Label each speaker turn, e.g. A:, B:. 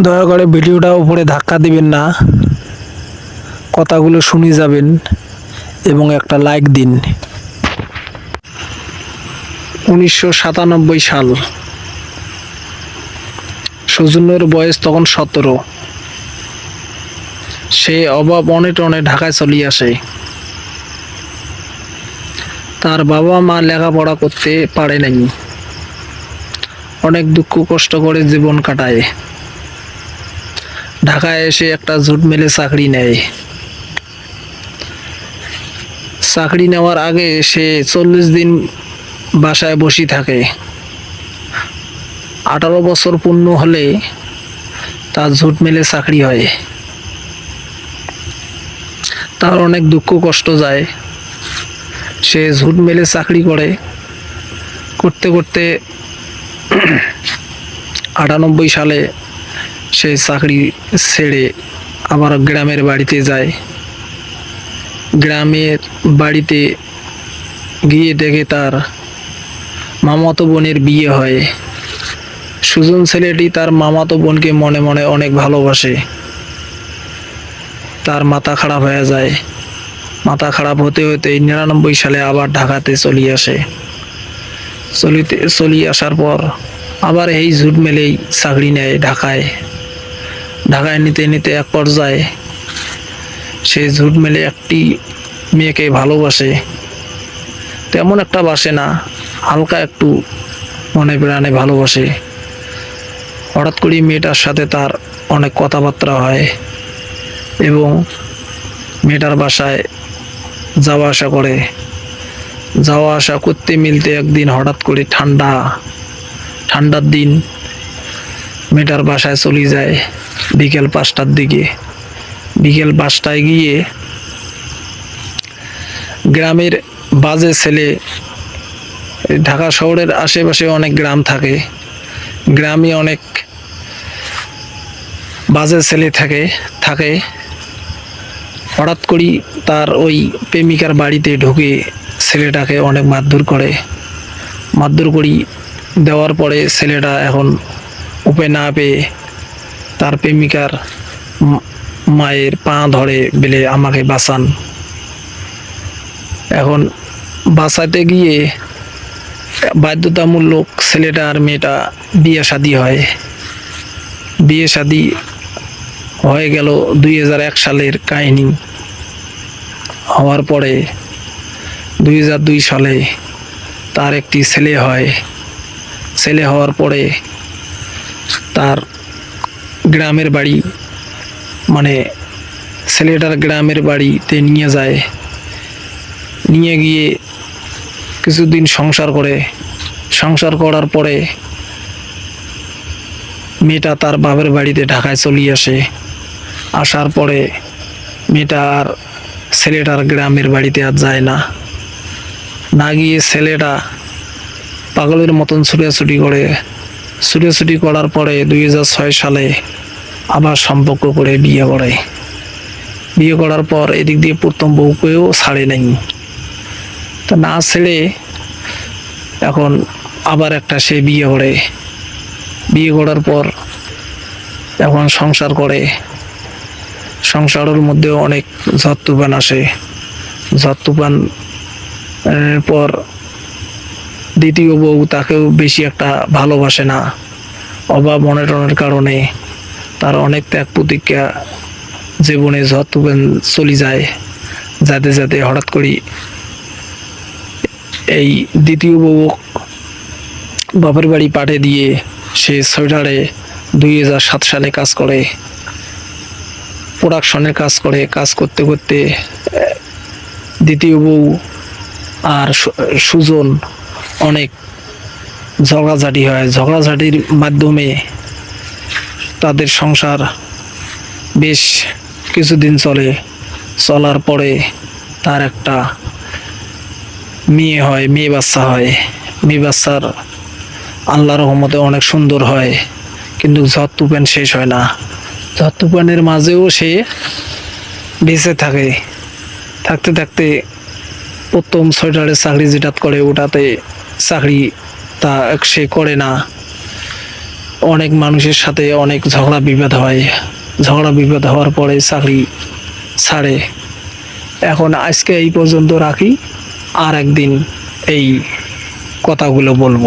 A: দয়া করে ভিডিওটা উপরে ধাক্কা দিবেন না। কথাগুলো শুনে যাবেন এবং একটা লাইক দিন। উনিশশো সাতানব্বই সাল। সৌজন্যর বয়স তখন সতেরো। সে অভাব অনেটনে ঢাকায় চলিয়ে আসে। তার বাবা মা লেখাপড়া করতে পারে নাই। অনেক দুঃখ কষ্ট করে জীবন কাটায়। ঢাকায় এসে একটা জুট মেলে চাকরি নেয়। চাকরি নেওয়ার আগে সে চল্লিশ দিন বাসায় বসে থাকে। আঠারো বছর পূর্ণ হলে তার ঝুট মেলে চাকরি হয়। তার অনেক দুঃখ কষ্ট যায়। সে ঝুট মেলে চাকরি করে। করতে করতে আটানব্বই সালে সে চাকরি ছেড়ে আবার গ্রামের বাড়িতে যায়। গ্রামের বাড়িতে গিয়ে দেখে তার মামাতো বোনের বিয়ে হয়। সুজন ছেলেটি তার মামাতো বোনকে মনে মনে অনেক ভালোবাসে। তার মাথা খারাপ হয়ে যায়। মাথা খারাপ হতে হতে নিরানব্বই সালে আবার ঢাকাতে চলে আসে। চলিতে, চলিয়ে আসার পর আবার এই ঝুট মেলেই চাকরি নেয় ঢাকায়। ঢাকায় নিতে নিতে এক পর্যায়ে সে ঝুট মেলে একটি মেয়েকে ভালোবাসে। তেমন একটা বাসে না, হালকা একটু মনে প্রাণে ভালোবাসে। হঠাৎ করে মেয়েটার সাথে তার অনেক কথাবার্তা হয় এবং মেয়েটার বাসায় যাওয়া আসা করে। যাওয়া আসা করতে মিলতে একদিন হঠাৎ করে ঠান্ডা, ঠান্ডার দিন মেয়েটার বাসায় চলে যায় বিকেল পাঁচটার দিকে। বিকেল পাঁচটায় গিয়ে গ্রামের বাজে ছেলে, ঢাকা শহরের আশেপাশে অনেক গ্রাম থাকে। গ্রামে অনেক বাজে ছেলে থাকে থাকে। হঠাৎ করি তার ওই প্রেমিকার বাড়িতে ঢুকে ছেলেটাকে অনেক মারধর করে। মারধর করি দেওয়ার পরে ছেলেটা এখন উপে না পেয়ে তার প্রেমিকার মায়ের পা ধরে বেলে আমাকে বাঁচান। এখন বাঁচাতে গিয়ে বাধ্যতামূলক ছেলেটা আর মেয়েটা বিয়ে শাদি হয়। বিয়ে শাদি হয়ে গেল দুই হাজার এক সালের কাহিনী। হওয়ার পরে দুই হাজার দুই সালে তার একটি ছেলে হয়। ছেলে হওয়ার পরে তার গ্রামের বাড়ি মানে ছেলেটার গ্রামের বাড়িতে নিয়ে যায়। নিয়ে গিয়ে কিছুদিন সংসার করে। সংসার করার পরে মেয়েটা তার বাবার বাড়িতে ঢাকায় চলে আসে। আসার পরে মেয়েটা আর ছেলেটার গ্রামের বাড়িতে আর যায় না। না গিয়ে ছেলেটা পাগলের মতন ছুটাছুটি করে ছুটাছুটি করার পরে দুই হাজার ছয় সালে আবার সম্পর্ক করে বিয়ে করে। বিয়ে করার পর এদিক দিয়ে প্রথম বউকেও ছাড়ে নাই। তা না ছেড়ে এখন আবার একটা সে বিয়ে করে। বিয়ে করার পর এখন সংসার করে। সংসারের মধ্যে অনেক ঝড় আসে। ঝড় পর দ্বিতীয় বউ তাকেও বেশি একটা ভালোবাসে না। অভাব অনটনের কারণে তার অনেক ত্যাগ প্রতিজ্ঞা জীবনে তুফান চলে যায়। যাতে যাতে হঠাৎ করি এই দ্বিতীয় বউ বাপের বাড়ি পাঠে দিয়ে সে সোয়েটারে দুই হাজার সাত সালে কাজ করে। প্রোডাকশনের কাজ করে। কাজ করতে করতে দ্বিতীয় বউ আর সুজন অনেক ঝগড়াঝাটি হয়। ঝগড়াঝাটির মাধ্যমে তাদের সংসার বেশ কিছুদিন চলে। চলার পরে তার একটা মেয়ে হয়, মেয়ে বাচ্চা হয়। মেয়ে বাচ্চার আল্লাহ রহমতে অনেক সুন্দর হয়, কিন্তু ঝড়, তুফান শেষ হয় না। ঝড়, তুফানের মাঝেও সে বেঁচে থাকে। থাকতে থাকতে প্রথম সোয়েটারের চাকরি যেটা করে, ওটাতে চাকরি তা সে করে না। অনেক মানুষের সাথে অনেক ঝগড়া বিবাদ হয়। ঝগড়া বিবাদ হওয়ার পরে চাকরি ছাড়ে। এখন আজকে এই পর্যন্ত রাখি। আর একদিন এই কথাগুলো বলব।